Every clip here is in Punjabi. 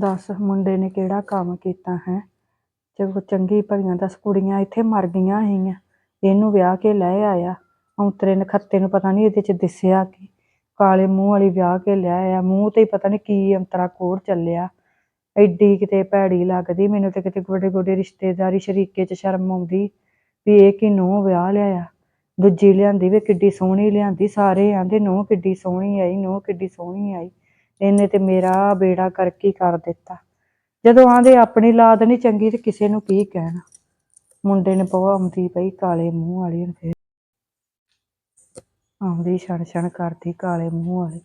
ਦੱਸ ਮੁੰਡੇ ਨੇ ਕਿਹੜਾ ਕੰਮ ਕੀਤਾ ਹੈ? ਚਲੋ ਚੰਗੀ ਭਲੀਆਂ ਦਸ ਕੁੜੀਆਂ ਇੱਥੇ ਮਰ ਗਈਆਂ ਸੀਗੀਆਂ ਇਹਨੂੰ ਵਿਆਹ ਕੇ ਲੈ ਆਇਆ। ਔਂਤਰੇ ਨਖੱਤੇ ਨੂੰ ਪਤਾ ਨਹੀਂ ਇਹਦੇ ਚ ਦਿਸਿਆ ਕੀ। ਕਾਲੇ ਮੂੰਹ ਵਾਲੀ ਵਿਆਹ ਕੇ ਲੈ ਆਇਆ। ਮੂੰਹ ਤੇ ਹੀ ਪਤਾ ਨਹੀਂ ਕੀ ਅੰਤਰਾ ਕੋੜ ਚੱਲਿਆ। ਐਡੀ ਕਿਤੇ ਭੈੜੀ ਲੱਗਦੀ, ਮੈਨੂੰ ਤੇ ਕਿਤੇ ਗੋਡੇ ਗੋਡੇ ਰਿਸ਼ਤੇਦਾਰੀ ਸ਼ਰੀਕੇ ਚ ਸ਼ਰਮ ਆਉਂਦੀ ਵੀ ਇਹ ਕਿ ਨੂੰਹ ਵਿਆਹ ਲਿਆਇਆ। ਦੂਜੀ ਲਿਆਂਦੀ ਵੀ ਕਿੱਡੀ ਸੋਹਣੀ ਲਿਆਂਦੀ, ਸਾਰੇ ਆਂਦੇ ਨੂੰਹ ਕਿੱਡੀ ਸੋਹਣੀ ਆਈ, ਨੂੰਹ ਕਿੱਡੀ ਸੋਹਣੀ ਆਈ। ਇਹਨੇ ਤੇ ਮੇਰਾ ਬੇੜਾ ਕਰਕੇ ਕਰ ਦਿੱਤਾ। ਜਦੋਂ ਆਂਦੇ ਆਪਣੀ ਲਾਦ ਨਹੀਂ ਚੰਗੀ ਤੇ ਕਿਸੇ ਨੂੰ ਕੀ ਕਹਿਣਾ। ਮੁੰਡੇ ਨੇ ਪਵਾ ਆਉਂਦੀ ਪਈ ਕਾਲੇ ਮੂੰਹ ਵਾਲੀ ਨੂੰ ਫੇਰ ਆਉਂਦੀ ਛਣ ਛਣ ਕਰਦੀ ਕਾਲੇ ਮੂੰਹ ਵਾਲੀ।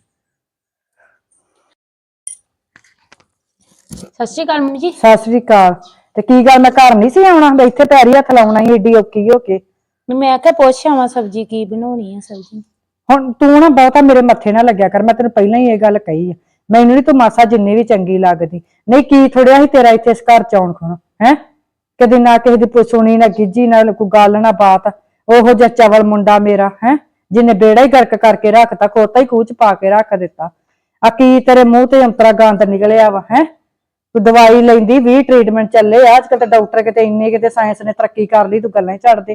ਸਤਿ ਸ਼੍ਰੀ ਅਕਾਲ ਮੰਮੀ ਜੀ। ਸਤਿ ਸ੍ਰੀ ਅਕਾਲ। ਤੇ ਕੀ ਗੱਲ ਮੈਂ ਘਰ ਨਹੀਂ ਸੀ ਆਉਣਾ? ਮੈਂ ਇੱਥੇ ਪੈਰੀ ਹੱਥ ਲਾਉਣਾ ਹੀ ਏਡੀ ਔਕੀ ਹੋ ਕੇ। ਮੈਂ ਕਿਹਾ ਪੁੱਛ ਆਵਾਂ ਸਬਜ਼ੀ ਕੀ ਬਣਾਉਣੀ ਆ ਸਬਜ਼ੀ। ਹੁਣ ਤੂੰ ਨਾ ਬਹੁਤਾ ਮੇਰੇ ਮੱਥੇ ਨਾ ਲੱਗਿਆ ਕਰ ਮੈਂ ਤੈਨੂੰ ਪਹਿਲਾਂ ਹੀ ਇਹ ਗੱਲ ਕਹੀ ਆ। ਮੈਨੂੰ ਨਹੀਂ ਤੂੰ ਮਾਸਾ ਜਿੰਨੀ ਵੀ ਚੰਗੀ ਲੱਗਦੀ। ਨਹੀਂ ਕੀ ਥੋੜਿਆ ਸੀ ਤੇਰਾ ਇੱਥੇ ਇਸ ਘਰ ਚ ਆਉਣ ਖਣ ਹੈ? ਕਦੇ ਨਾ ਕਿਸੇ ਦੀ ਸੁਣੀ ਨਾ ਗਿੱਜੀ ਨਾ ਕੋਈ ਗੱਲ ਨਾ ਬਾਤ। ਉਹੋ ਜਿਹਾ ਚਵਲ ਮੁੰਡਾ ਮੇਰਾ ਹੈ? ਜਿਹਨੇ ਬੇੜਾ ਹੀ ਗਰਕ ਕਰਕੇ ਰੱਖਤਾ ਖੋਤਾ ਹੀ ਕੂਚ ਪਾ ਕੇ ਰੱਖ ਦਿੱਤਾ। ਆ ਕੀ ਤੇਰੇ ਮੂੰਹ ਤੇ ਅੰਤਰਾ ਗੰਦ ਨਿਕਲਿਆ ਵਾ ਹੈ? ਤੂੰ ਦਵਾਈ ਲੈਂਦੀ 20 ਟ੍ਰੀਟਮੈਂਟ ਚੱਲੇ ਆ ਅੱਜ ਕੱਲ ਤੇ ਡਾਕਟਰ ਕਿਤੇ ਇੰਨੇ ਕਿਤੇ ਸਾਇੰਸ ਨੇ ਤਰੱਕੀ ਕਰ ਲਈ ਤੂੰ ਗੱਲਾਂ ਹੀ ਛੱਡ ਦੇ।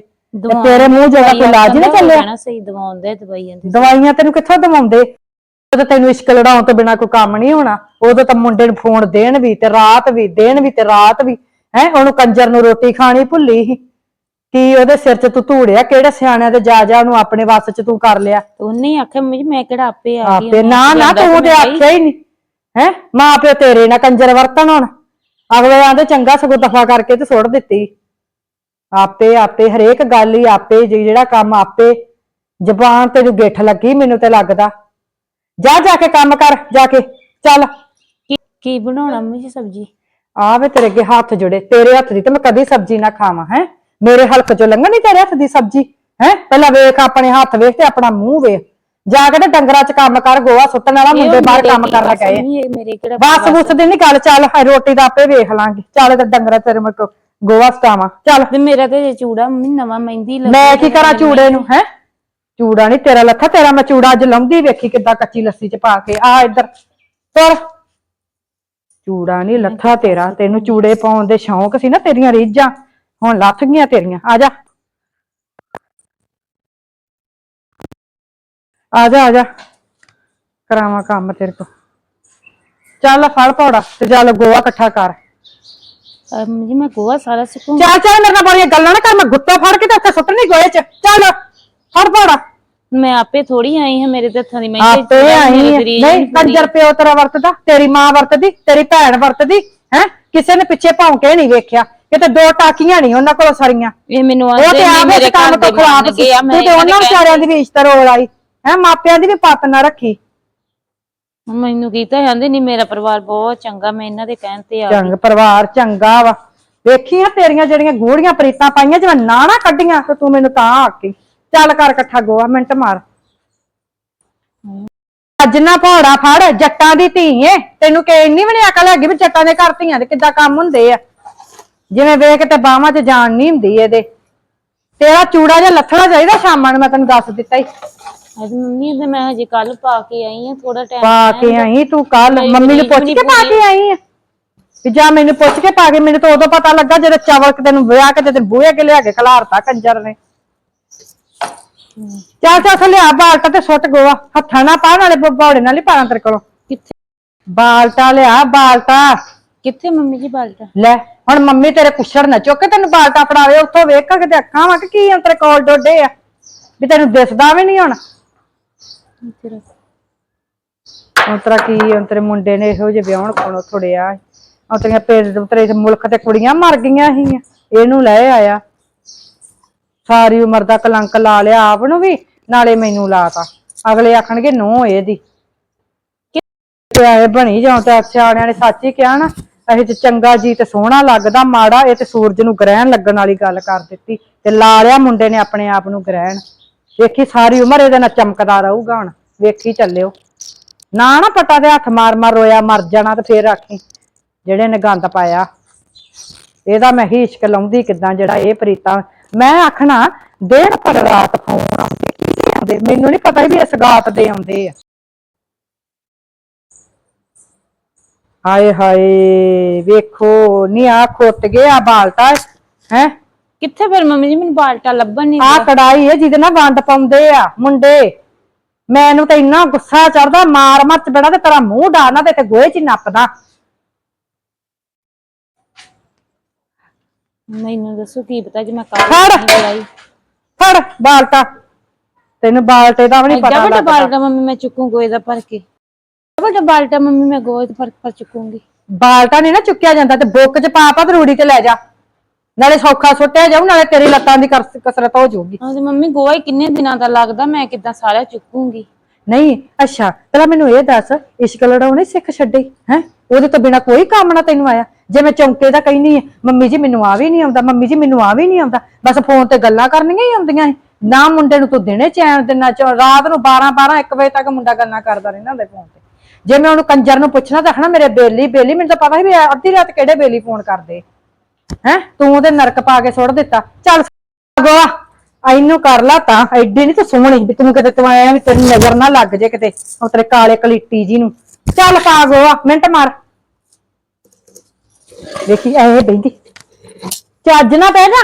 ਤੇਰੇ ਮੂੰਹ ਜਿਹੜਾ ਕੋਈ ਇਲਾਜ ਨਹੀਂ ਚੱਲਿਆ? ਨਾ ਸਹੀ ਦਵਾਉਂਦੇ ਦਵਾਈਆਂ ਦੇ ਦਵਾਈਆਂ ਤੈਨੂੰ ਕਿੱਥੋਂ ਦਵਾਉਂਦੇ? ਉਦੋਂ ਤੈਨੂੰ ਇਸ਼ਕ ਲੜਾਉਣ ਤੋਂ ਬਿਨਾ ਕੋਈ ਕੰਮ ਨਹੀਂ ਹੋਣਾ। ਉਦੋਂ ਤਾਂ ਮੁੰਡੇ ਨੂੰ ਫੋਨ ਦੇਣ ਵੀ ਤੇ ਰਾਤ ਵੀ ਦੇਣ ਵੀ ਤੇ ਰਾਤ ਵੀ। ਹੈ ਉਹਨੂੰ ਕੰਜਰ ਨੂੰ ਰੋਟੀ ਖਾਣੀ ਭੁੱਲੀ ਸੀ। ਕੀ ਉਹਦੇ ਸਿਰ 'ਚ ਤੂੰ ਧੂੜਿਆ? ਕਿਹੜੇ ਸਿਆਣਿਆਂ ਦੇ ਜਾ ਜਾ ਉਹਨੂੰ ਆਪਣੇ ਵੱਸ 'ਚ ਤੂੰ ਕਰ ਲਿਆ? ਤੇ ਉਹਨੇ ਆਖਿਆ ਮੰਮੀ ਜੀ ਮੈਂ ਕਿਹੜਾ ਆਪੇ ਆ ਗਈ ਆਪੇ ਨਾ ਨਾ ਤੂੰ ਤੇ ਆਖਿਆ ਹੀ ਨਹੀਂ। ਹੈ ਮਾਂ ਪਿਓ ਤੇਰੇ ਨਾਲ ਕੰਜਰ ਵਰਤਣ ਹੁਣ। ਅਗਲੇ ਆਂਦੇ ਚੰਗਾ ਸਗੋਂ ਦਫਾ ਕਰਕੇ ਤੇ ਸੁੱਟ ਦਿੱਤੀ। ਆਪੇ ਆਪੇ ਹਰੇਕ ਗੱਲ ਹੀ ਆਪੇ ਜਿਹੜਾ ਕੰਮ ਆਪੇ। ਜ਼ਬਾਨ ਤੈਨੂੰ ਗਿੱਠ ਲੱਗੀ ਮੈਨੂੰ ਤੇ ਲੱਗਦਾ। ਜਾ ਜਾ ਕੇ ਕੰਮ ਕਰ ਜਾ ਕੇ। ਚੱਲ। ਕੀ- ਕੀ ਬਣਾਉਣਾ ਮੰਮੀ ਜੀ ਸਬਜ਼ੀ? ਆ ਵੇ ਤੇਰੇ ਅੱਗੇ ਹੱਥ ਜੁੜੇ ਤੇਰੇ ਹੱਥ ਦੀ ਤੇ ਮੈਂ ਕਦੀ ਸਬਜ਼ੀ ਨਾ ਖਾਵਾਂ ਹੈ? ਮੇਰੇ ਹਲਕ ਚੋਂ ਲੰਘਣੀ ਤੇਰੇ ਹੱਥ ਦੀ ਸਬਜ਼ੀ ਹੈ? ਪਹਿਲਾਂ ਵੇਖ ਆਪਣੇ ਹੱਥ ਵੇਖ ਤੇ ਆਪਣਾ ਮੂੰਹ ਵੇਖ। ਜਾ ਕੇ ਤੇ ਡੰਗਰਾਂ 'ਚ ਕੰਮ ਕਰ ਗੋਆ ਸੁੱਟਣ ਵਾਲਾ ਮੁੰਡੇ ਬਾਹਰ ਕੰਮ ਕਰਨ ਗਏ। ਮੇਰੇ ਕਿਹੜਾ ਬਸ ਬੁੱਸ ਦੀ ਨਹੀਂ ਗੱਲ ਚੱਲ ਹਾਏ ਰੋਟੀ ਦਾ ਆਪੇ ਵੇਖ ਲਾਂਗੇ। ਚੱਲ ਤੇ ਡੰਗਰਾਂ ਤੇਰੇ ਮੈਂ ਕੋ- ਗੋਆ ਸਟਾਵਾਂ। ਚੱਲ। ਤੇ ਮੇਰਾ ਤੇ ਚੂੜਾ ਮੰਮੀ ਨਵਾਂ ਮਹਿੰਦੀ ਲੱਗੀ ਮੈਂ ਕੀ ਕਰਾਂ ਚੂੜੇ ਨੂੰ ਹੈ? ਚੂੜਾ ਨਹੀਂ ਤੇਰਾ ਲੱਥਾ ਤੇਰਾ ਮੈਂ ਚੂੜਾ ਅੱਜ ਲਾਉਂਦੀ ਵੇਖੀ ਕਿੱਦਾਂ ਕੱਚੀ ਲੱਸੀ 'ਚ ਪਾ ਕੇ। ਆ ਇੱਧਰ ਤੁਰ ਚੂੜਾ ਨਹੀਂ ਲੱਥਾ ਤੇਰਾ ਤੈਨੂੰ ਚੂੜੇ ਪਾਉਣ ਦੇ ਸ਼ੌਂਕ ਸੀ ਨਾ ਤੇਰੀਆਂ ਰੀਝਾਂ ਹੁਣ ਲੱਥ ਗਈਆਂ ਤੇਰੀਆਂ। ਆ ਜਾ। ਆ ਜਾ ਆ ਜਾ। ਕਰਾਵਾਂ ਕੰਮ ਤੇਰੇ ਕੋ ਚੱਲ ਫੜ ਪੌੜਾ ਤੇ ਚੱਲ ਗੋਆ ਇਕੱਠਾ ਕਰ। ਜੀ ਮੈਂ ਗੋਆ ਸਾਰਾ ਸੁਕੂ ਚੱਲ ਚੱਲ ਮੇਰੇ ਨਾਲ ਬੜੀਆਂ ਗੱਲਾਂ ਨਾ ਕਰ। ਮੈਂ ਗੁੱਤਾ ਫੜ ਕੇ ਤੇ ਉੱਥੇ ਸੁੱਟਣੀ ਗੋਏ 'ਚ। ਚੱਲ ਫੜ ਪੌੜਾ। ਮੈਂ ਆਪੇ ਥੋੜੀ ਆਈ ਹਾਂ ਮੇਰੇ ਤੇ ਹੱਥਾਂ ਦੀ ਮੈਂ ਆਪੇ ਆਈ ਹੈ। ਨਹੀਂ ਕੰਜਰ ਪਿਓ ਤੇਰਾ ਵਰਤਦਾ ਤੇਰੀ ਮਾਂ ਵਰਤਦੀ ਤੇਰੀ ਭੈਣ ਵਰਤਦੀ ਹੈ? ਕਿਸੇ ਨੇ ਪਿੱਛੇ ਭੌਂਕੇ ਨਹੀਂ ਵੇਖਿਆ। ਕਿਤੇ ਦੋ ਟਾਕੀਆਂ ਨਹੀਂ ਉਹਨਾਂ ਕੋਲ ਸਰੀਆਂ। ਇਹ ਮੈਨੂੰ ਉਹ ਤੇ ਆਪ ਇਸ ਕੰਮ ਤੋਂ ਖਰਾਬ ਸੀ। ਆ ਤੂੰ ਤੇ ਉਹਨਾਂ ਵਿਚਾਰਿਆਂ ਦੀ ਵੀ ਇੱਜ਼ਤ ਰੋਲ ਆਈ। ਹੈ ਮਾਪਿਆਂ ਦੀ ਵੀ ਪੱਤ ਨਾ ਰੱਖੀ। ਮੈਨੂੰ ਕੀਤਾ ਜਾਂਦੇ ਨਹੀਂ ਮੇਰਾ ਪਰਿਵਾਰ ਬਹੁਤ ਚੰਗਾ ਮੈਂ ਇਹਨਾਂ ਦੇ ਕਹਿਣ ਤੇ ਆ ਗਈ। ਚੰਗ ਪਰਿਵਾਰ ਚੰਗਾ ਵਾ। ਵੇਖੀਆਂ ਤੇਰੀਆਂ ਜਿਹੜੀਆਂ ਗੂੜੀਆਂ ਪ੍ਰੀਤਾਂ ਪਾਈਆਂ ਜਿਵੇਂ ਨਾ ਨਾ ਕੱਢੀਆਂ ਤੇ ਤੂੰ ਮੈਨੂੰ ਤਾਂ ਆਕੀ ਚੱਲ ਕਰ ਇਕੱਠਾ ਗੋਆ ਮਿੰਟ ਮਾਰ। ਅੱਜ ਨਾ ਭੌੜਾ ਫੜ ਜੱਟਾਂ ਦੀ ਧੀ ਏ। ਤੈਨੂੰ ਕਿ ਇੰਨੀ ਵੀ ਨੀ ਅਕਲ ਹੈਗੀ ਵੀ ਜੱਟਾਂ ਦੇ ਘਰ ਧੀਆਂ ਦੇ ਕਿੱਦਾਂ ਕੰਮ ਹੁੰਦੇ ਆ। ਜਿਵੇਂ ਵੇਖ ਤੇ ਬਾਹਾਂ 'ਚ ਜਾਨ ਨਹੀਂ ਹੁੰਦੀ ਇਹਦੇ। ਤੇਰਾ ਚੂੜਾ ਜਿਹਾ ਲੱਥਣਾ ਚਾਹੀਦਾ ਸ਼ਾਮਾਂ ਨੂੰ ਮੈਂ ਤੈਨੂੰ ਦੱਸ ਦਿੱਤਾ ਹੀ ਅੱਜ ਮੰਮੀ ਤੇ ਮੈਂ ਹਜੇ ਕੱਲ ਪਾ ਕੇ ਆਈ ਹਾਂ ਥੋੜਾ ਟਾਈਮ ਪਾ ਕੇ ਆਈ ਤੂੰ ਕੱਲ ਮੰਮੀ ਨੂੰ ਪੁੱਛ ਕੇ ਪਾ ਕੇ ਆਈ ਆ। ਵੀ ਜਾ ਮੈਨੂੰ ਪੁੱਛ ਕੇ ਪਾ ਕੇ ਮੈਨੂੰ ਤਾਂ ਉਦੋਂ ਪਤਾ ਲੱਗਾ ਜਦੋਂ ਚਾਵਲ ਤੈਨੂੰ ਵਿਆਹ ਕੇ ਤੇ ਬੂਹੇ ਕੇ ਲਿਆ ਕੇ ਖਲਾਰਤਾ ਕੰਜਰ ਨੇ। ਚੱਲ ਚੱਲ ਲਿਆ ਬਾਲਟਾ ਤੇ ਸੁੱਟ ਗੋਆ। ਹੱਥਾਂ ਨਾਲ ਪਾ ਨਾਲੇ ਬੌੜੇ ਨਾਲ ਹੀ ਪਾਣਾ ਤੇਰੇ ਕੋਲੋਂ। ਕਿੱਥੇ? ਬਾਲਟਾ ਲਿਆ ਬਾਲਟਾ ਕਿੱਥੇ ਮੰਮੀ ਜੀ ਬਾਲਟਾ ਲੈ ਹੁਣ ਮੰਮੀ ਤੇਰੇ ਕੁਛੜ ਨਾ ਚੁੱਕ ਕੇ ਤੈਨੂੰ ਬਾਲਟਾ ਫੜਾਵੇ ਉੱਥੋਂ ਵੇਖ ਕੇ ਤੇ ਅੱਖਾਂ ਵਾ ਕਿ ਕੀ ਆ ਤੇਰੇ ਕੋਲ ਡੋਡੇ ਆ। ਵੀ ਤੈਨੂੰ ਦਿਸਦਾ ਵੀ ਨਹੀਂ ਹੁਣ। ਤੇਰਾ ਉਤਰਾ ਕੀ ਹੁਣ ਤੇਰੇ ਮੁੰਡੇ ਨੇ ਇਹੋ ਜਿਹੇ ਵਿਆਹਣ ਕੋਲੋਂ ਥੋੜਿਆ ਉਤਰੀਆਂ ਪੇੜ ਤੇਰੇ ਇਸ ਮੁਲਕ ਤੇ ਕੁੜੀਆਂ ਮਰ ਗਈਆਂ ਸੀ ਇਹਨੂੰ ਲੈ ਆਇਆ। ਸਾਰੀ ਉਮਰ ਦਾ ਕਲੰਕ ਲਾ ਲਿਆ ਆਪ ਨੂੰ ਵੀ, ਨਾਲੇ ਮੈਨੂੰ ਲਾਤਾ। ਅਗਲੇ ਆਖਣਗੇ, ਨੋ ਇਹਦੀ। ਤੇ ਬਣੀ ਜਾਂ ਤਾਂ ਸਿਆਣਿਆਂ ਨੇ ਸੱਚ ਹੀ ਕਿਹਾ ਨਾ ਇਹ ਤੇ ਚੰਗਾ ਜੀ ਤੇ ਸੋਹਣਾ ਲੱਗਦਾ, ਮਾੜਾ ਇਹ ਤੇ ਸੂਰਜ ਨੂੰ ਗ੍ਰਹਿਣ ਲੱਗਣ ਵਾਲੀ ਗੱਲ ਕਰ ਦਿੱਤੀ ਤੇ ਲਾ ਲਿਆ ਮੁੰਡੇ ਨੇ ਆਪਣੇ ਆਪ ਨੂੰ ਗ੍ਰਹਿਣ। ਵੇਖੀ ਸਾਰੀ ਉਮਰ ਇਹਦੇ ਨਾਲ ਚਮਕਦਾ ਰਹੂਗਾ ਹੁਣ, ਵੇਖੀ ਚੱਲਿਓ। ਨਾ ਨਾ ਪਟਾ ਦੇ ਹੱਥ ਮਾਰ ਮਾਰ ਰੋਇਆ, ਮਰ ਜਾਣਾ ਤੇ ਫੇਰ ਆਖੀ, ਜਿਹੜੇ ਨੇ ਗੰਦ ਪਾਇਆ। ਇਹਦਾ ਮੈਂ ਹੀ ਇਸ਼ਕ ਲਾਉਂਦੀ ਕਿਦਾਂ, ਜਿਹੜਾ ਇਹ ਪ੍ਰੀਤਾ ਮੈਂ ਆਖਣਾ ਦਿਨ ਪਰ ਰਾਤ ਫੋਨ ਆਉਂਦੇ ਕੀ ਆਉਂਦੇ? ਮੈਨੂੰ ਨਹੀਂ ਪਤਾ ਵੀ ਇਸ ਗਾਤ ਦੇ ਆਉਂਦੇ ਆ। ਹਾਏ ਹਾਏ ਵੇਖੋ ਨੀ ਆ ਖੁੱਟ ਗਿਆ ਬਾਲਟਾ ਹੈ? ਕਿੱਥੇ ਫਿਰ ਮੰਮੀ ਜੀ ਮੈਨੂੰ ਬਾਲਟਾ ਲੱਭਣ ਨਹੀਂ ਆ ਕੜਾਈ ਹੈ ਜਿਹਦੇ ਨਾਲ ਵੰਡ ਪਾਉਂਦੇ ਆ ਮੁੰਡੇ। ਮੈਨੂੰ ਤਾਂ ਇੰਨਾ ਗੁੱਸਾ ਚੜਦਾ ਮਾਰ ਮੱਚ ਬੜਾ ਤੇ ਤੇਰਾ ਮੂੰਹ ਡਾਣਾ ਤੇ ਤੇ ਗੋਹੇ ਚ ਨੱਪਦਾ। ਮੈਨੂੰ ਦੱਸੋ ਕੀ ਪਤਾ ਜੇ ਮੈਂ ਕੱਲ ਫੜ। ਨਹੀਂ ਕਰਾਈ ਫੜ ਬਾਲਟਾ। ਤੈਨੂੰ ਬਾਲਟੇ ਦਾ ਵੀ ਨਹੀਂ ਐਡਾ ਪਤਾ ਵੱਡਾ ਲੱਗਦਾ। ਬਾਲਟਾ ਮੰਮੀ ਮੈਂ ਚੁੱਕੂ ਗੋਏ ਦਾ ਭਰ ਕੇ। ਐਡਾ ਵੱਡਾ ਬਾਲਟਾ ਮੰਮੀ ਮੈਂ ਗੋਏ ਦਾ ਭਰ ਭਰ ਚੁੱਕੂੰਗੀ। ਬਾਲਟਾ ਨਹੀਂ ਨਾ ਚੁੱਕਿਆ ਜਾਂਦਾ ਤੇ ਬੁੱਕ ਚ ਪਾ ਪਾ ਤੇ ਰੂੜੀ ਤੇ ਲੈ ਜਾ। ਨਾਲੇ ਸੌਖਾ ਸੁੱਟਿਆ ਜਾਊ ਨਾਲੇ ਤੇਰੀ ਲੱਤਾਂ ਦੀ ਕਸ- ਕਸਰਤ ਹੋ ਜਾਊਗੀ। ਹਾਂ ਤੇ ਮੰਮੀ ਗੋਆ ਹੀ ਕਿੰਨੇ ਦਿਨਾਂ ਦਾ ਲੱਗਦਾ ਮੈਂ ਕਿੱਦਾਂ ਸਾਰਾ ਚੁੱਕੂੰਗੀ। ਨਹੀਂ, ਅੱਛਾ, ਪਹਿਲਾਂ ਮੈਨੂੰ ਇਹ ਦੱਸ ਇਸ਼ਕ ਲੜਾਉਣੇ ਸਿੱਖ ਛੱਡੇ, ਹੈ? ਉਹਦੇ ਤੋਂ ਬਿਨਾ ਕੋਈ ਕੰਮ ਨਾ ਤੈਨੂੰ ਆਇਆ। ਜੇ ਮੈਂ ਚੌਂਕੇ ਦਾ ਕਹਿਨੀ ਮੰਮੀ ਜੀ ਮੈਨੂੰ ਆ ਵੀ ਨਹੀਂ ਆਉਂਦਾ, ਮੰਮੀ ਜੀ ਮੈਨੂੰ ਆ ਵੀ ਨਹੀਂ ਆਉਂਦਾ। ਬਸ ਫੋਨ ਤੇ ਗੱਲਾਂ ਕਰਨੀਆਂ ਹੀ ਆਉਂਦੀਆਂ ਏ। ਨਾ ਮੁੰਡੇ ਨੂੰ ਤੂੰ ਦਿਨੇ ਚੈਨ ਦਿਨਾ, ਚ, ਰਾਤ ਨੂੰ 12 12 1 ਵਜੇ ਤੱਕ ਮੁੰਡਾ ਗੱਲਾਂ ਕਰਦਾ ਰਹਿੰਦਾ ਹੁੰਦੇ ਫੋਨ ਤੇ। ਜੇ ਮੈਂ ਉਹਨੂੰ ਕੰਜਰ ਨੂੰ ਪੁੱਛਣਾ ਤਾਂ ਹਨਾ ਮੇਰੇ ਬੇਲੀ ਬੇਲੀ, ਮੈਨੂੰ ਤਾਂ ਪਤਾ ਹੀ ਵੀ ਅੱਧੀ ਰਾਤ ਕਿਹੜੇ ਬੇਲੀ ਫੋਨ ਕਰਦੇ। ਹੈ? ਤੂੰ ਉਹਦੇ ਨਰਕ ਪਾ ਕੇ ਸੁੱਟ ਦਿੱਤਾ। ਚੱਲ ਗੋਆ ਐਨੂੰ ਕਰ ਲਾ ਤਾਂ ਐਡੀ ਨਹੀਂ ਤੂੰ ਸੋਹਣੀ ਵੀ ਤੂੰ ਕਿਤੇ ਤੂੰ ਆਇਆ ਵੀ ਤੇਰੀ ਨਜ਼ਰ ਨਾ ਲੱਗ ਜੇ ਕਿਤੇ ਉਹ ਤੇਰੇ ਕਾਲੇ ਕਲੀਟੀ ਜੀ ਨੂੰ। ਚੱਲ ਪਾ ਗੋਆ ਮਿੰਟ ਮਾਰ। ਵੇਖੀ ਐ ਬੈਂਦੀ ਚੱਜ ਨਾ ਪੈ ਨਾ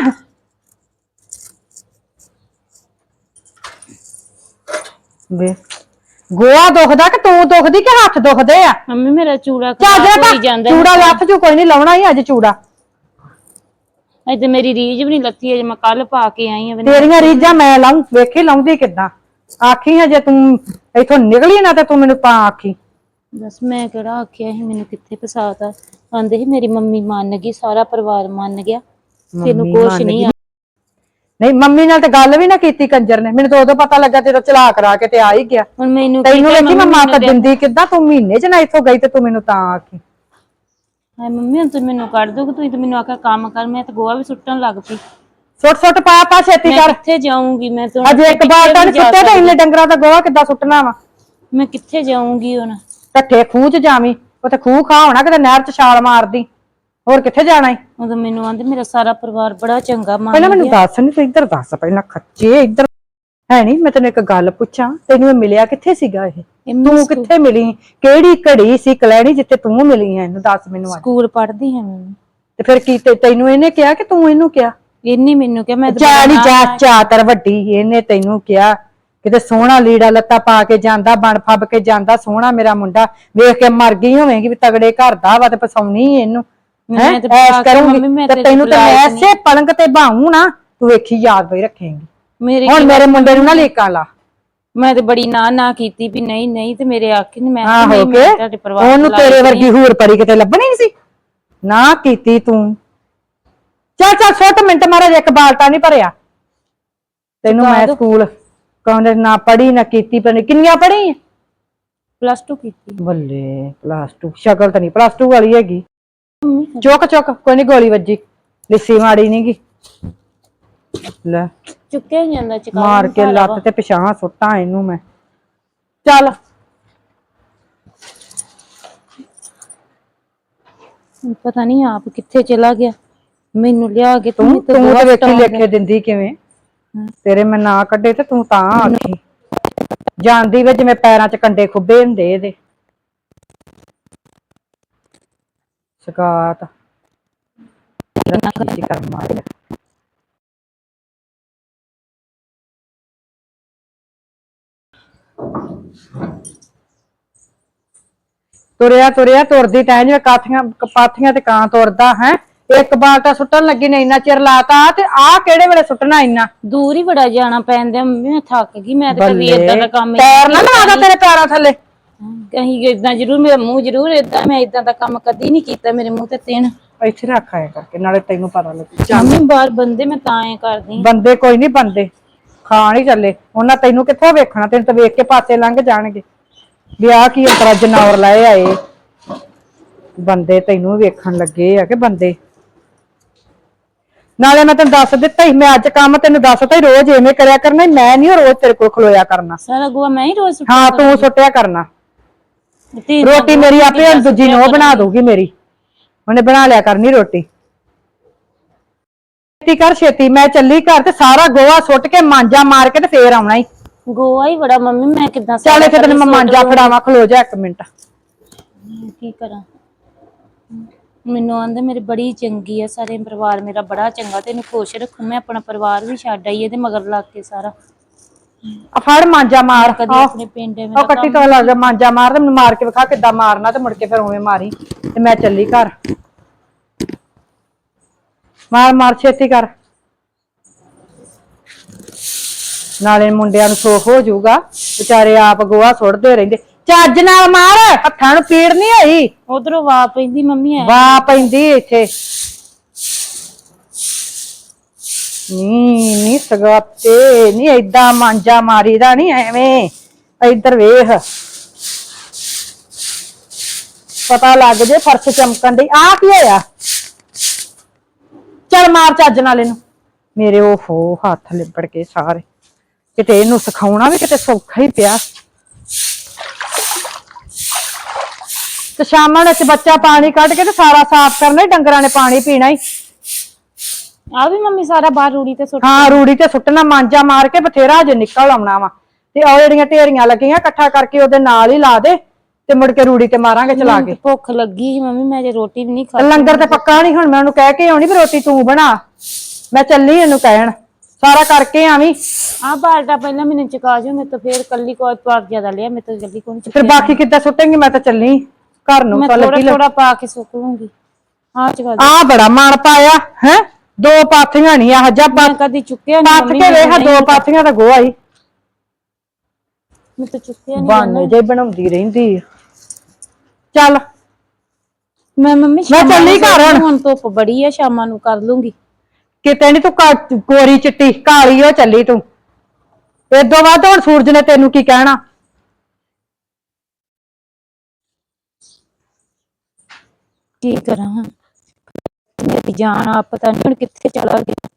ਵੇ ਗੋਆ ਦੁਖਦਾ ਕਿ ਤੂੰ ਦੁਖਦੀ ਕਿ ਹੱਥ ਦੁਖਦੇ ਆ? ਮੰਮੀ ਮੇਰਾ ਚੂੜਾ ਚੱਜ ਨਾ ਜਾਂਦਾ ਚੂੜਾ ਲੱਥ ਜੂ ਕੋਈ ਨਹੀਂ ਲਾਉਣਾ ਹੀ ਅੱਜ ਚੂੜਾ। ਅੱਜ ਤੇ ਮੇਰੀ ਰੀਝ ਵੀ ਨਹੀਂ ਲੱਥੀ ਅਜੇ ਮੈਂ ਕੱਲ ਪਾ ਕੇ ਆਈ ਆ ਤੇਰੀਆਂ ਰੀਝਾਂ ਮੈਂ ਲਾਉਂ ਵੇਖੀ ਲਾਉਂਦੀ ਕਿੱਦਾਂ? ਆਖੀ ਹੈ ਜੇ ਤੂੰ ਇੱਥੋਂ ਨਿਕਲੀ ਨਾ ਤੇ ਤੂੰ ਮੈਨੂੰ ਤਾਂ ਆਖੀ। ਬਸ ਮੈਂ ਕਿਹੜਾ ਆਖਿਆ ਸੀ ਮੈਨੂੰ ਕਿੱਥੇ ਫਸਾਤਾ? ਆਂਦੇ ਸੀ ਮੇਰੀ ਮੰਮੀ ਮੰਨ ਗਈ ਸਾਰਾ ਪਰਿਵਾਰ ਮੰਨ ਗਿਆ। ਤੈਨੂੰ ਕੁਛ ਨਹੀਂ ਗਈ। ਨਹੀਂ ਮੰਮੀ ਨਾਲ ਤੇ ਗੱਲ ਵੀ ਨਾ ਕੀਤੀ ਕੰਜਰ ਨੇ। ਮੈਨੂੰ ਤਾਂ ਉਦੋਂ ਪਤਾ ਲੱਗਾ ਤੇਰਾ ਚਲਾ ਕਰਾ ਕੇ ਤੇ ਆ ਹੀ ਗਿਆ। ਹੁਣ ਮੈਨੂੰ ਤੈਨੂੰ ਲੱਗੀ ਮੈਂ ਮੰਮੀ ਮਾਤਾ ਦਿੰਦੀ ਕਿੱਦਾਂ? ਤੂੰ ਮਹੀਨੇ ਚ ਨਾ ਇੱਥੋਂ ਗਈ ਤੇ ਤੂੰ ਮੈਨੂੰ ਤਾਂ ਆਖੀ। ਹਾਏ ਮੰਮੀ ਹੁਣ ਤੂੰ ਮੈਨੂੰ ਕੱਢ ਦੋਗੇ ਤੂੰ ਤਾਂ ਮੈਨੂੰ ਆਖਿਆ ਕੰਮ ਕਰ ਮੈਂ ਤਾਂ ਗੋਆ ਵੀ ਸੁੱਟਣ ਲੱਗ ਪਈ। ਸੁੱਟ ਸੁੱਟ ਪਾ ਪਾ ਛੇਤੀ ਮੈਂ ਕਰ। ਕਿੱਥੇ ਜਾਊਂਗੀ? ਮੈਂ ਤਾਂ ਅਜੇ ਇੱਕ ਬਾਲਟਾ ਨਹੀਂ ਸੁੱਟਿਆ ਤੇ ਇੰਨੇ ਡੰਗਰਾਂ ਦਾ ਗੋਹਾ ਕਿੱਦਾਂ ਸੁੱਟਣਾ ਵਾ? ਮੈਂ ਕਿੱਥੇ ਜਾਊਂਗੀ ਹੁਣ? ਟੱਠੇ ਖੂਹ ਚ ਜਾਵੀਂ ਉੱਥੇ ਖੂਹ ਖਾ ਹੋਣਾ ਕਿਤੇ ਨਹਿਰ ਚ ਛਾਲ ਮਾਰਦੀ। ਹੋਰ ਕਿੱਥੇ ਜਾਣਾ ਈ? ਉਦੋਂ ਮੈਨੂੰ ਆਂਦੇ ਮੇਰਾ ਸਾਰਾ ਪਰਿਵਾਰ ਬੜਾ ਚੰਗਾ ਮੰਨ ਪਹਿਲਾਂ ਮੈਨੂੰ ਦੱਸ ਨਹੀਂ ਤੂੰ ਇੱਧਰ ਦੱਸ ਪਹਿਲਾਂ ਖੱਚੇ ਇੱਧਰ ਹੈ ਨਹੀਂ ਮੈਂ ਤੈਨੂੰ ਇੱਕ ਗੱਲ ਪੁੱਛਾਂ ਤੈਨੂੰ ਇਹ ਮਿਲਿਆ ਕਿੱਥੇ ਸੀਗਾ ਇਹ? ਮੈਂ ਤੂੰ ਕਿੱਥੇ ਮਿਲੀ? ਕਿਹੜੀ ਘੜੀ ਸੀ ਕਲੈਣੀ ਜਿੱਥੇ ਤੂੰ ਮਿਲੀ ਐ? ਇਹਨੂੰ ਦੱਸ ਮੈਨੂੰ ਅੱਜ। ਸਕੂਲ ਪੜ੍ਹਦੀ ਹਾਂ ਮੈਂ। ਤੇ ਫਿਰ ਕੀ ਤੇ- ਤੈਨੂੰ ਇਹਨੇ ਕਿਹਾ ਕਿ ਤੂੰ ਇਹਨੂੰ ਕਿਹਾ? ਇੰਨੀ ਮੈਨੂੰ ਕਿਹਾ ਮੈਂ ਬੜਾ ਨਹੀਂ ਚਾ ਚਾਤਰ ਵੱਡੀ ਇਹਨੇ ਤੈਨੂੰ ਕਿਹਾ। ਕਿਤੇ ਸੋਹਣਾ ਲੀੜਾ ਲੱਤਾ ਪਾ ਕੇ ਜਾਂਦਾ ਬਣ ਫੱਬ ਕੇ ਜਾਂਦਾ ਸੋਹਣਾ ਮੇਰਾ ਮੁੰਡਾ। ਵੇਖ ਕੇ ਮਰ ਗਈ ਹੋਵੇਂਗੀ ਵੀ ਤਗੜੇ ਘਰ ਦਾ ਵਾ ਤੇ ਪਸਾਉਣੀ ਇਹਨੂੰ। ਮੈਂ ਹੈਂ? ਤੇ ਐਸ਼ ਕਰੂੰਗੀ। ਮੰਮੀ ਮੈਂ ਤੇ ਤੇ ਤੈਨੂੰ ਤੇ ਲਾਇਕ ਐਸੇ ਪਲੰਗ ਤੇ ਬਾਹੂ ਨਾ ਤੂੰ ਵੇਖੀ ਯਾਦ ਪਈ ਰੱਖੇਂਗੀ। ਮੇਰੇ ਹੁਣ ਮੇਰੇ ਮੁੰਡੇ ਨੂੰ ਨਾ ਲੇਕਾਂ ਲਾ। ਮੈਂ ਤੇ ਬੜੀ ਨਾ ਨਾ ਕੀਤੀ ਵੀ ਨਹੀਂ ਨਹੀਂ ਤੇ ਮੇਰੇ ਆਖੇ ਨਹੀਂ ਮੈਂ ਆਹੋ ਨਹੀਂ ਕੇ ਉਹਨੂੰ ਚ ਤੇਰੇ ਵਰਗੀ ਹੂਰ ਪਰੀ ਕਿਤੇ ਲੱਭਣੀ ਸੀ। ਨਾ ਕੀਤੀ ਤੂੰ। ਚੱਲ ਚੱਲ ਸੁੱਟ ਮਿੰਟ ਮਾਰਾ ਇੱਕ ਬਾਲਟਾ ਨਹੀਂ ਭਰਿਆ। ਤੈਨੂੰ ਮੈਂ ਸਕੂਲ ਕਹਿੰਦੇ ਨਾ ਪੜ੍ਹੀ ਨਾ ਕੀਤੀ ਪਰ ਕਿੰਨੀਆਂ ਪੜ੍ਹੀ ਪਲੱਸ 2 ਕੀਤੀ। ਬੱਲੇ ਪਲੱਸ 2 ਸ਼ਕਲ ਤਾਂ ਨਹੀਂ ਪਲੱਸ 2 ਵਾਲੀ ਹੈਗੀ। ਚੁੱਕ ਚੁੱਕ ਕੋਈ ਨਹੀਂ ਗੋਲੀ ਵੱਜੀ। ਲਿੱਸੀ ਮਾੜੀ ਨਹੀਂਗੀ ਲੈ। ਚੁੱਕਿਆ ਹੀ ਜਾਂਦਾ ਚਕਾ। ਮਾਰ ਕੇ ਲੱਤ ਤੇ ਪਿਛਾਂ ਸੁੱਟਾਂ ਇਹਨੂੰ ਮੈਂ। ਚੱਲ। ਪਤਾ ਨਹੀਂ ਆਪ ਕਿੱਥੇ ਚਲਾ ਗਿਆ। ਮੈਨੂੰ ਲਿਆ ਕੇ ਤੂੰ ਤੂੰ ਤੇ ਤੂੰ ਬਹੁਤ ਤਾਂ ਵੇਖੀ ਟਾਈਮ ਲੇਖੇ ਦਿੰਦੀ ਕਿਵੇਂ? ਤੇਰੇ ਮੈਂ ਨਾ ਕੱਢੇ ਤੇ ਤੂੰ ਤਾਂ ਆਖੀ ਜਾਂਦੀ ਵੇ ਜਿਵੇਂ ਪੈਰਾਂ 'ਚ ਕੰਡੇ ਖੁੱਬੇ ਹੁੰਦੇ ਇਹਦੇ। ਸਕਾਤ ਰੱਖੀ ਜੀ ਤੁਰਿਆ ਤੁਰਿਆ ਤੁਰਦੀ ਟਾਂ ਜਿਵੇਂ ਕਾਥੀਆਂ ਪਾਥੀਆਂ ਤੇ ਕਾਂ ਤੁਰਦਾ ਹੈ। ਇੱਕ ਬਾਲਟਾ ਸੁੱਟਣ ਲੱਗੀ ਨੇ ਇੰਨਾ ਚਿਰ ਲਾਤਾ ਤੇ ਆਹ ਕਿਹੜੇ ਵੇਲੇ ਸੁੱਟਣਾ ਇੰਨਾ? ਦੂਰ ਹੀ ਬੜਾ ਜਾਣਾ ਪੈਂਦਾ ਮੰਮੀ ਮੈਂ ਥੱਕ ਗਈ ਮੈਂ ਤਾਂ ਕਦੀ ਇਦਾਂ ਦਾ ਕੰਮ ਪੈਰ ਨਾ ਲਾਦਾ ਤੇਰੇ ਪੈਰਾਂ ਥੱਲੇ। ਕਹੀਂ ਇਦਾਂ ਜ਼ਰੂਰ ਮੇਰਾ ਮੂੰਹ ਜ਼ਰੂਰ ਇਦਾਂ ਮੈਂ ਇਦਾਂ ਦਾ ਕੰਮ ਕਦੀ ਨਹੀਂ ਕੀਤਾ ਮੇਰੇ ਮੂੰਹ ਤੇ ਤੇਨ। ਇੱਥੇ ਰੱਖ ਆਇਆ ਕਰਕੇ ਨਾਲੇ ਤੈਨੂੰ ਪਤਾ ਲੱਗੂ ਮੰਮੀ ਬਾਹਰ ਬੰਦੇ ਮੈਂ ਤਾਂ ਐ ਕਰਦੀ। ਬੰਦੇ ਕੋਈ ਨਹੀਂ ਬੰਦੇ। ਖਾਣ ਹੀ ਚੱਲੇ। ਉਹਨਾਂ ਤੈਨੂੰ ਕਿੱਥੋਂ ਵੇਖਣਾ? ਤੈਨੂੰ ਤਾਂ ਵੇਖ ਕੇ ਪਾਸੇ ਲੰਘ ਜਾਣਗੇ। ਵੀ ਆਹ ਕੀ ਅੰਤਰਾ ਜਨਾਵਰ ਲਾਏ ਆਏ ਬੰਦੇ ਤੈਨੂੰ ਵੇਖਣ ਲੱਗੇ ਆ ਕਿ ਬੰਦੇ। ਨਾਲੇ ਮੈਂ ਤੈਨੂੰ ਦੱਸ ਦਿੱਤਾ ਸੀ ਮੈਂ ਅੱਜ ਕੰਮ ਤੈਨੂੰ ਦੱਸਤਾ ਹੀ ਰੋਜ਼ ਐਵੇਂ ਕਰਿਆ ਕਰਨਾ ਮੈਂ ਨਹੀਂ ਰੋਜ਼ ਤੇਰੇ ਕੋਲ ਖਲੋਇਆ ਕਰਨਾ। ਸਾਰਾ ਗੋਆ ਮੈਂ ਹੀ ਰੋਜ਼ ਸੁੱਟ ਹਾਂ ਤੂੰ ਸੁੱਟਿਆ ਕਰਨਾ। ਰੋਟੀ ਮੇਰੀ ਆਪੇ ਦੂਜੀ ਨੋ ਬਣਾ ਦੂਗੀ ਮੇਰੀ। ਉਹਨੇ ਬਣਾ ਲਿਆ ਕਰਨੀ ਰੋਟੀ। ਛੇਤੀ ਕਰ ਛੇਤੀ ਮੈਂ ਚੱਲੀ ਘਰ ਤੇ ਸਾਰਾ ਗੋਆ ਸੁੱਟ ਕੇ ਮਾਂਜਾ ਮਾਰ ਕੇ ਤੇ ਫੇਰ ਆਉਣਾ ਹੀ ਗੋਆ ਹੀ ਬੜਾ ਮੰਮੀ ਮੈਂ ਕਿਦਾਂ ਚੱਲ ਇੱਥੇ ਤੈਨੂੰ ਮੈਂ ਮਾਂਜਾ ਫੜਾਵਾਂ ਖਲੋ ਜਾ ਇੱਕ ਮਿੰਟ। ਕੀ ਕਰਾਂ? ਮੈਨੂੰ ਆਂਦੇ ਮੇਰੀ ਬੜੀ ਚੰਗੀ ਆ ਸਾਰੇ ਪਰਿਵਾਰ ਮੇਰਾ ਬੜਾ ਚੰਗਾ ਤੈਨੂੰ ਖੁਸ਼ ਰੱਖੂ ਮੈਂ ਆਪਣਾ ਪਰਿਵਾਰ ਵੀ ਛੱਡ ਆਈ ਇਹਦੇ ਮਗਰ ਲੱਗ ਕੇ ਸਾਰਾ। ਆ ਫੜ ਮਾਂਜਾ ਮਾਰ ਕਦੀ ਆਹ, ਆਪਣੇ ਪਿੰਡ ਉਹ ਮੇਰਾ ਕੱਟੀ ਤੋਂ ਲੱਗ ਮਾਂਜਾ ਮਾਰ ਤੇ ਮੈਨੂੰ ਮਾਰ ਕੇ ਵਿਖਾ ਕਿੱਦਾਂ ਮਾਰਨਾ ਤੇ ਮੁੜ ਕੇ ਫਿਰ ਉਵੇਂ ਮਾਰੀ ਤੇ ਮੈਂ ਚੱਲੀ ਘਰ। ਮਾਰ ਮਾਰ ਛੇਤੀ ਕਰ। ਨਾਲੇ ਮੁੰਡਿਆਂ ਨੂੰ ਸੋਖ ਹੋ ਜਾਊਗਾ। ਵਿਚਾਰੇ ਆਪ ਗੋਆ ਸੁੱਟਦੇ ਰਹਿੰਦੇ। ਚੱਜ ਨਾਲ ਮਾਰ ਹੱਥਾਂ ਨੂੰ ਪੀੜ ਨਹੀਂ ਹੋਈ। ਉਧਰੋਂ ਵਾ ਪੈਂਦੀ ਮੰਮੀ ਐ। ਵਾਹ ਪੈਂਦੀ ਇੱਥੇ। ਨੀ ਨੀ ਸਗਾਤੇ ਨੀ ਏਦਾਂ ਮਾਂਜਾ ਮਾਰੀਦਾ ਨਹੀਂ ਐਵੇਂ। ਇੱਧਰ ਵੇਖ। ਪਤਾ ਲੱਗ ਜੇ ਫਰਸ਼ ਚਮਕਣ ਦੀ ਆ ਕੀ ਹੋਇਆ? ਚੱਲ ਮਾਰ ਚੱਜ ਨਾਲ ਇਹਨੂੰ। ਮੇਰੇ ਓਹੋ ਹੱਥ ਲਿਬੜ ਕੇ ਸਾਰੇ। ਕਿਤੇ ਇਹਨੂੰ ਸਿਖਾਉਣਾ ਵੀ ਕਿਤੇ ਸੌਖਾ ਹੀ ਪਿਆ। ਤੇ ਸ਼ਾਮਾਂ ਨੂੰ ਬੱਚਾ ਪਾਣੀ ਕੱਢ ਕੇ ਤੇ ਸਾਰਾ ਸਾਫ਼ ਕਰਨਾ ਹੀ ਡੰਗਰਾਂ ਨੇ ਪਾਣੀ ਪੀਣਾ ਹੀ। ਆ ਵੀ ਮੰਮੀ ਸਾਰਾ ਬਾਹਰ ਰੂੜੀ ਤੇ ਸੁੱਟ ਹਾਂ ਰੂੜੀ ਤੇ ਸੁੱਟਣਾ ਮਾਂਜਾ ਮਾਰ ਕੇ ਬਥੇਰਾ ਜੇ ਨਿਕਲ ਆਉਣਾ ਵਾ। ਤੇ ਉਹ ਜਿਹੜੀਆਂ ਢੇਰੀਆਂ ਲੱਗੀਆਂ ਇਕੱਠਾ ਕਰਕੇ ਉਹਦੇ ਨਾਲ ਹੀ ਲਾ ਦੇ। ਤੇ ਮੁੜ ਕੇ ਰੂੜੀ ਤੇ ਮਾਰਾਂਗੇ ਚਲਾ ਕੇ। ਭੁੱਖ ਲੱਗੀ ਸੀ ਮੰਮੀ ਮੈਂ ਜੇ ਰੋਟੀ ਵੀ ਨਹੀਂ ਖਾਧੀ। ਲੰਗਰ ਤੇ ਪੱਕਾ ਨਹੀਂ ਹੁਣ ਮੈਂ ਉਹਨੂੰ ਕਹਿ ਕੇ ਆਉਣੀ ਵੀ ਰੋਟੀ ਤੂੰ ਬਣਾ। ਮੈਂ ਚੱਲੀ ਇਹਨੂੰ ਕਹਿਣ। ਸਾਰਾ ਕਰਕੇ ਆਵੀਂ। ਆ ਬਾਲਟਾ ਪਹਿਲਾਂ ਮੈਨੂੰ ਚੁਕਾ ਜੋ ਮੈਂ ਤਾਂ ਫੇਰ ਕੱਲੀ ਕੋਈ ਪਾਕ ਜ਼ਿਆਦਾ ਲਿਆ ਮੈਂ ਤਾਂ ਜਲਦੀ ਕੋਈ ਫਿਰ ਬਾਕੀ ਕਿੱਦਾਂ ਸੁੱਟੇਂਗੀ ਮੈਂ ਤਾਂ ਚੱਲੀ। ਘਰ ਨੂੰ ਮੈਂ ਤਾਂ ਥੋੜਾ ਲੱਗੀ ਲੱਗ- ਥੋੜਾ ਪਾ ਕੇ ਸੁੱਕ ਲੂੰਗੀ। ਚੁਕਾ ਦੇ। ਆ ਬੜਾ ਮਾਰ ਪਾਇਆ ਹੈ? ਦੋ ਪਾਥੀਆਂ ਨਹੀਂ ਆ ਜਾ ਮੈਂ ਕਦੀ ਚੁੱਕਿਆ ਨਹੀਂ ਪੱਥ ਕੇ ਵੇਖ ਦੋ ਪਾਥੀਆਂ ਤਾਂ ਗੋਆ ਹੀ ਮੈਂ ਤਾਂ ਚੁੱਕਿਆ ਨਹੀਂ ਬਾਨੇ ਜੇ ਬਣਾਉਂਦੀ ਰਹਿੰਦੀ ਆ। ਚੱਲ। ਮੈਂ ਮੰਮੀ ਮੈਂ ਸ਼ਾਮਾਂ ਚੱਲੀ ਘਰ ਹੁਣ। ਹੁਣ ਧੁੱਪ ਬੜੀ ਆ ਸ਼ਾਮਾਂ ਨੂੰ ਕਰ ਲੂੰਗੀ। ਕਿਤੇ ਨਹੀਂ ਤੂੰ ਕਾ- ਗੋਰੀ ਚਿੱਟੀ ਕਾਲੀ ਹੋ ਚੱਲੀ ਤੂੰ। ਇਦੋਂ ਬਾਅਦ ਹੁਣ ਸੂਰਜ ਨੇ ਤੈਨੂੰ ਕੀ ਕਹਿਣਾ? ਕੀ ਕਰਾਂ ਮੇਰੀ ਜਾਨ ਆ ਪਤਾ ਨਹੀਂ ਹੁਣ ਕਿੱਥੇ ਚਲਾ ਗਿਆ।